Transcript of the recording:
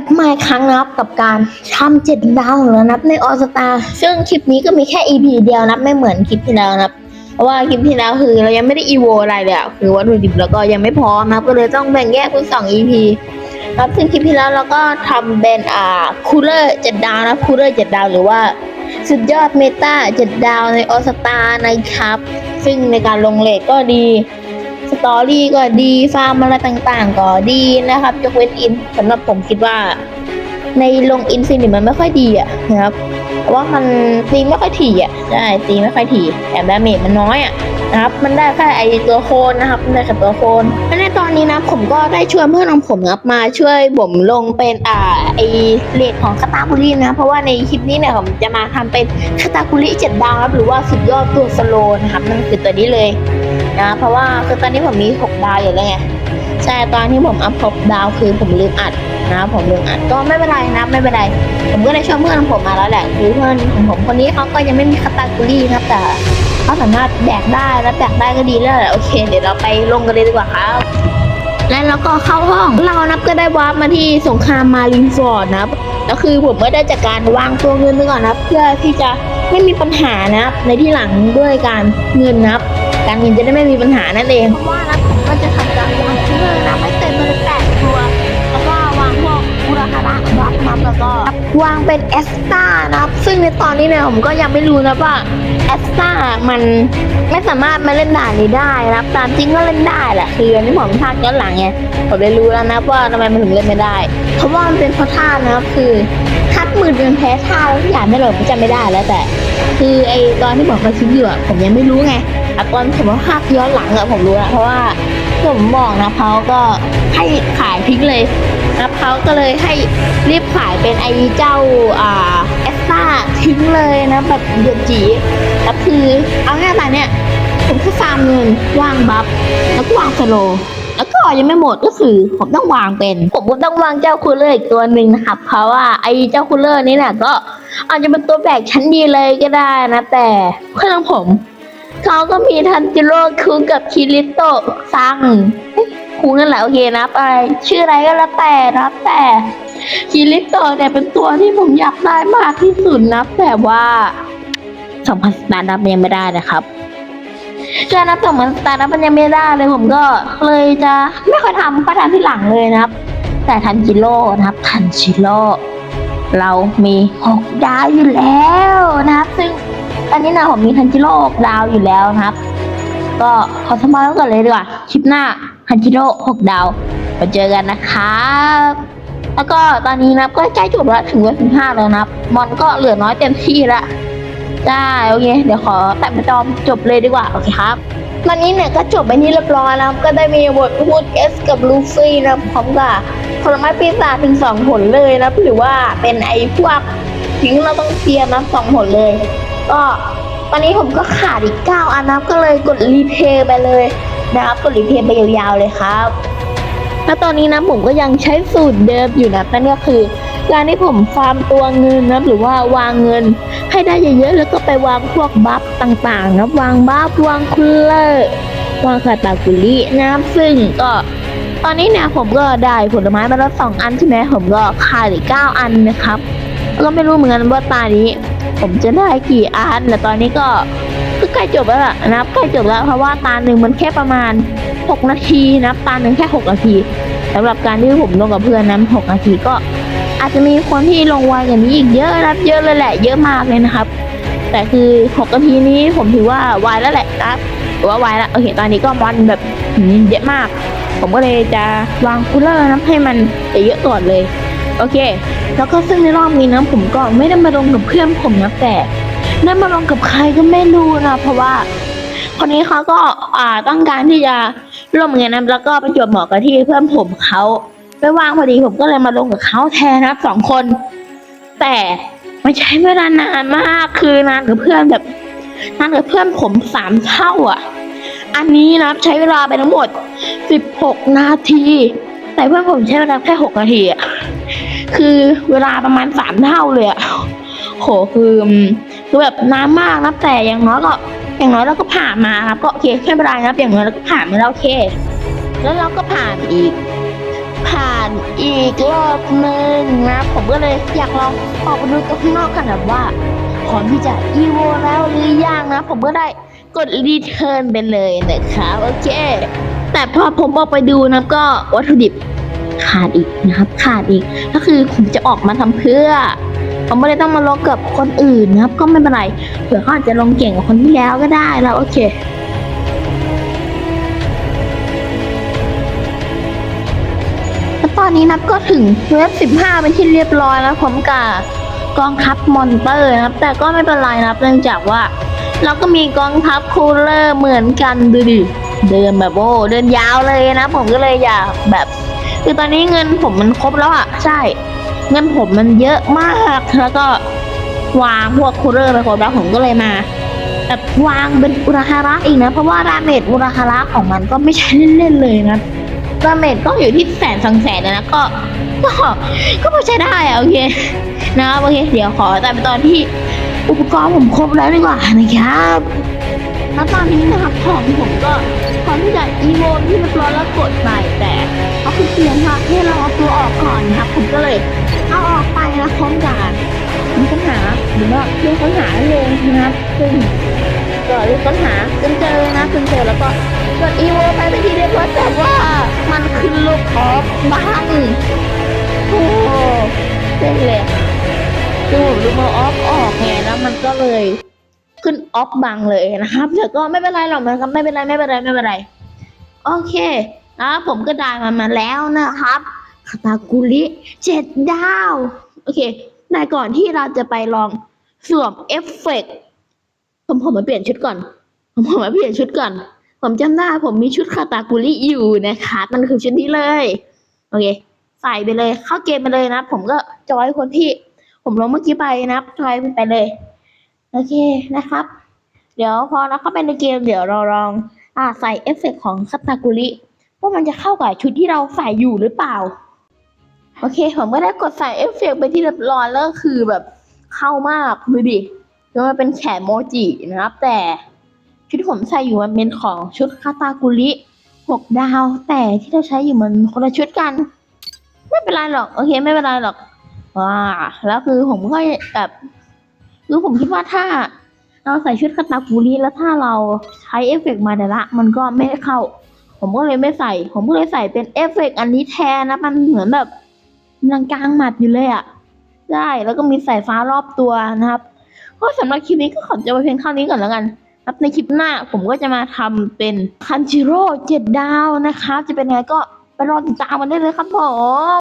ับมาอีกครั้งนะครับกับการทำเจ็ดดาวของเรานับในออสตาซึ่งคลิปนี้ก็มีแค่ EP เดียวนับไม่เหมือนคลิปที่แล้วนะครับ เพราะว่าคลิปที่แล้วคือเรายังไม่ได้อีโวอะไรเลยอะคือวัตถุดิบแล้วก็ยังไม่พร้อมนะครับก็เลยต้องแบ่งแยกเป็นสอง EP ครับซึ่งคลิปที่แล้วเราก็ทำเป็นอ่าคูลเลอร์เจ็ดดาวนะคูลเลอร์เจ็ดดาวหรือว่าสุดยอดเมตาเจ็ดดาวในออสตานะครับ ซึ่งในการลงเลทก็ดี สตอรี่ก็ดีฟาร์มอะไรต่างๆ ก็ดีนะครับยกเว้นอินสำหรับผมคิดว่า ในลงอินฟินิตมันไม่ค่อยดีอะนะครับเพราะว่ามันตีไม่ค่อยถี่อะใช่ตีไม่ค่อยถี่แถมดาเมจมันน้อยอะ นะครับ มันได้แค่ไอตัวโคนนะครับมันได้แค่ตัวโคนและในตอนนี้นะผมก็ได้ชวนเพื่อนของผมนะครับมาช่วยผมลงเป็นอ่าไอเลทของคาตาคุรินะ เพราะว่าในคลิปนี้เนี่ยผมจะมาทำเป็นคาตาคุริเจ็ดดาวครับหรือว่าสุดยอดตัวสโลนะครับนั่นคือตัวนี้เลยนะเพราะว่าคือตอนนี้ผมมี6ดาวอยู่แล้วไงใช่ตอนที่ผมอัพ6ดาวคือผมลืมอัดนะผมลืมอัดก็ไม่เป็นไรนะไม่เป็นไรผมก็ได้ชวนเพื่อนของผมมาแล้วแหละคือเพื่อนของผมคนนี้เขาก็ยังไม่มีคาตาคุรี่นะครับแต่ เขาสามารถแบกได้แล้วแบกได้ก็ดีแล้วแหละโอเค เดี๋ยวเราไปลงกันเลยดีกว่าครับ และเราก็เข้าห้องเรานับก็ได้วาร์ปมาที่สงครามมารินฟอร์ดนะครับแล้วคือผมก็ได้จากการวางตัวเงินไปก่อนนะครับเพื่อที่จะไม่มีปัญหานะครับในที่หลังด้วยการเงินนะครับ การเงินจะได้ไม่มีปัญหานั่นเองเพราะว่านะผมก็จะทำการวางคิลเลอร์นะ เป็นเอสตานะครับ ซึ่งในตอนนี้เนี่ยผมก็ยังไม่รู้นะว่าเอสตามันไม่สามารถมาเล่นด่านนี้ได้นะครับ ตามจริงก็เล่นได้แหละคืออันนี้ผมพากย้อนหลังไงผมได้รู้แล้วนะว่าทำไมมันถึงเล่นไม่ได้ เพราะว่ามันเป็นเพราะท่านะครับคือทัดมือเดินแพ้ท่าแล้วทุกอย่างไม่หรอกผมจำไม่ได้แล้วแต่ คือไอตอนที่บอกมาชิปอยู่อะผมยังไม่รู้ไงแต่ตอนผมว่าภาพย้อนหลังอะผมรู้ละเพราะว่าผมบอกนะเขาก็ให้ขายทิ้งเลย นะเขาก็เลยให้รีบขายเป็นไอเจ้าอ่าเอสตาทิ้งเลยนะแบบเดือดจีแล้วคือเอาง่ายๆตอนเนี้ยผมแค่ฟาร์มเงินวางบัฟแล้วก็วางสโลแล้วก็ยังไม่หมดก็คือผมต้องวางเป็น ผมก็ต้องวางเจ้าคูลเลอร์อีกตัวหนึ่งนะครับ เพราะว่าไอเจ้าคูลเลอร์นี้เนี่ยก็อาจจะเป็นตัวแบกชั้นดีเลยก็ได้นะ แต่เพื่อนของผมเขาก็มีทันจิโร่คูกับคิริโตะซัง เอ๊ะคูนั่นแหละโอเคนะไป ชื่ออะไรก็แล้วแต่นะแต่คิริโตเนี่ยเป็นตัวที่ผมอยากได้มากที่สุดนะแต่ว่าสองพันสตาร์ดับยังไม่ได้นะครับเชื่อนะสองพันสตาร์ดับมันยังไม่ได้เลยผมก็เลยจะไม่ค่อยทำก็ทำที่หลังเลยนะครับ แต่ทันจิโร่นะครับ ทันจิโร่เรามีหกดาวอยู่แล้วนะครับ ซึ่งตอนนี้นะผมมีทันจิโร่หกดาวอยู่แล้วนะครับ ก็ขอสมอยก่อนเลยดีกว่าคลิปหน้า ทันจิโร่หกดาวมาเจอกันนะครับ แล้วก็ตอนนี้นับก็ใกล้จบแล้วถึงวันสิบห้าแล้วนับมอนก็เหลือน้อยเต็มที่ละได้โอเคเดี๋ยวขอแตะประจอมจบเลยดีกว่าโอเคครับตอนนี้เนี่ยก็จบไปที่เรียบร้อยแล้วก็ได้มีบทพูดเอสกับลูฟี่นะพร้อมกับผลไม้ปีศาจถึงสองผลเลยนะหรือว่าเป็นไอ้พวกทิ้งเราต้องเทียมนะสองผลเลย ก็ตอนนี้ผมก็ขาดอีกเก้าอันนะก็เลยกดรีเพย์ไปเลย นะครับกดรีเพย์ไปยาวๆเลยครับแล้วตอนนี้นะผมก็ยังใช้สูตรเดิมอยู่นะนั่นก็คือการที่ผมฟาร์มตัวเงินนะหรือว่าวางเงิน ให้ได้เยอะๆแล้วก็ไปวางพวกบัฟต่างๆนะวางบัฟวางคูลเลอร์วางคาตากุลินะครับซึ่งก็ตอนนี้เนี่ยผมก็ได้ผลไม้มาแล้วสองอันใช่ไหมผมก็ขาดอีกเก้าอันนะครับ ก็ไม่รู้เหมือนกันว่าตานี้ ผมจะได้กี่อันแต่ตอนนี้ก็ ใกล้จบแล้วนะครับใกล้จบแล้วเพราะว่าตาหนึ่งมันแค่ประมาณ 6 นาทีนะตาหนึ่งแค่ 6 นาทีสำหรับการที่ผมลงกับเพื่อนนั้น6นาทีก็ อาจจะมีคนที่ลงไวอย่างนี้อีกเยอะนะครับเยอะเลยแหละ เยอะมากเลยนะครับ แต่คือ 6 นาทีนี้ผมถือว่าไวแล้วแหละนะครับถือว่าไวแล้วโอเคตอนนี้ก็มอนแบบเยอะมาก ผมก็เลยจะวางคูลเลอร์นะให้มันเยอะก่อนเลย โอเค แล้วก็ซึ่งในรอบนี้นะผมก็ไม่ได้มาลงกับเพื่อนผมนะแต่ ได้มาลงกับใครก็ไม่รู้นะเพราะว่า คนนี้เขาก็อ่าต้องการที่จะร่วมงานนะแล้วก็ประจวบเหมาะกับที่เพื่อนผมเขาไปว่างพอดีผมก็เลยมาลงกับเขาแทนนะครับสองคน แต่มันใช้เวลานานมากคือนานกับเพื่อนแบบนานกับเพื่อนผมสามเท่าอะ อันนี้นะใช้เวลาไปทั้งหมดสิบหกนาทีแต่เพื่อนผมใช้เวลาแค่หกนาทีอะคือเวลาประมาณสามเท่าเลยอะโหคือ คือแบบนานมากนะแต่อย่างน้อยก็อย่างน้อยเราก็ผ่านมาครับก็โอเคไม่เป็นไรนะครับอย่างน้อยเราก็ผ่านมาแล้วโอเค แล้วเราก็ผ่านอีก ผ่านอีกรอบหนึ่งนะ ผมก็เลยอยากลองออกไปดูตัวข้างนอกกันนะว่าพร้อมที่จะอีโวแล้วหรือยังนะ ผมก็ได้กดรีเทิร์นไปเลยนะครับโอเค แต่พอผมออกไปดูนะก็วัตถุดิบขาดอีกนะครับ ขาดอีกก็คือผมจะออกมาทำเพื่อ ผมไม่ได้ต้องมาลงกับคนอื่นนะครับ ก็ไม่เป็นไรเผื่อเขาอาจจะลงเก่งกว่าคนที่แล้วก็ได้แล้วโอเคแล้วตอนนี้นับก็ถึงเว็บ15 เป็นที่เรียบร้อยแล้วผมกับกองทัพมอนเตอร์นะครับ แต่ก็ไม่เป็นไรนะครับเนื่องจากว่า เราก็มีกองทัพคูลเลอร์เหมือนกันดูดิเดินแบบโอ้เดินยาวเลยนะ ผมก็เลยอยากแบบ คือตอนนี้เงินผมมันครบแล้วอะใช่ เงินผมมันเยอะมาก แล้วก็วางพวกคูลเลอร์ไปครบแล้วผมก็เลยมาแบบวางเป็นอุราคาระอีกนะ เพราะว่าดาเมจอุราคาระของมันก็ไม่ใช่เล่นๆเลยนะดาเมจก็อยู่ที่แสนสองแสนนะก็ก็ก็พอใช้ได้อะโอเคนะโอเคเดี๋ยวขอแต่ตอนที่อุปกรณ์ผมครบแล้วดีกว่านะครับแล้วตอนนี้นะครับของผมก็พร้อมที่จะอีโวที่เรียบร้อยแล้วกดใส่แต่เขาคือเตือนว่าให้เราเอาตัวออกก่อนนะครับผมก็เลย ท้อมกันมีปัญหาหรือว่าเรื่องค้นหาเลยนะครับซึ่งก็เรื่องค้นหาจนเจอนะจนเจอแล้วก็กดอีโวไปเป็นที่เรียบร้อยแต่ว่ามันขึ้นลูกออฟบังโอ้เจ๋งเลยคือผมดูมาออฟออกไงแล้วมันก็เลยขึ้นออฟบังเลยนะครับแต่ก็ไม่เป็นไรหรอกนะครับไม่เป็นไรไม่เป็นไรไม่เป็นไร โอเคนะผมก็ได้มันมาแล้วนะครับคาตากุริเจ็ดดาว โอเคแต่ก่อนที่เราจะไปลองสวมเอฟเฟกต์ผมผมมาเปลี่ยนชุดก่อน ผมผมมาเปลี่ยนชุดก่อน ผมจำได้ผมมีชุดคาตากุริอยู่นะคะมันคือชุดนี้เลย โอเค ใส่ไปเลยเข้าเกมไปเลยนะ ผมก็จอยคนที่ ผมลงเมื่อกี้ไปนะจอยไปเลย โอเคนะครับ เดี๋ยวพอเราเข้าไปในเกมเดี๋ยวเราลองอ่าใส่เอฟเฟกต์ของคาตากุริว่ามันจะเข้ากับชุดที่เราใส่อยู่หรือเปล่า โอเค ผมก็ได้กดใส่เอฟเฟกต์ไปที่เรียบร้อยแล้วคือแบบเข้ามากดูดิแล้วมันเป็นแขนโมจินะครับ แต่ชุดที่ผมใส่อยู่มันเป็นของชุดคาตากุริหกดาว แต่ที่เราใช้อยู่มันคนละชุดกัน ไม่เป็นไรหรอก โอเคไม่เป็นไรหรอกว้าแล้วคือผมก็แบบคือผมคิดว่าถ้าเราใส่ชุดคาตากุริแล้วถ้าเราใช้เอฟเฟกต์มาเดละ มันก็ไม่เข้า ผมก็เลยไม่ใส่ ผมก็เลยใส่เป็นเอฟเฟกต์อันนี้แทนนะมันเหมือนแบบ มังกลางหมัดอยู่เลยอะ่ะได้แล้วก็มีสายฟ้ารอบตัวนะครับก็สำหรับคลิปนี้ก็ขอจบไปเพียงเท่านี้ก่อนแล้วกันครับในคลิปหน้าผมก็จะมาทำเป็นคันจิโร่เจ็ดดาวนะครับ จะเป็นไงก็ไปรอติดตามกันได้เลยครับผม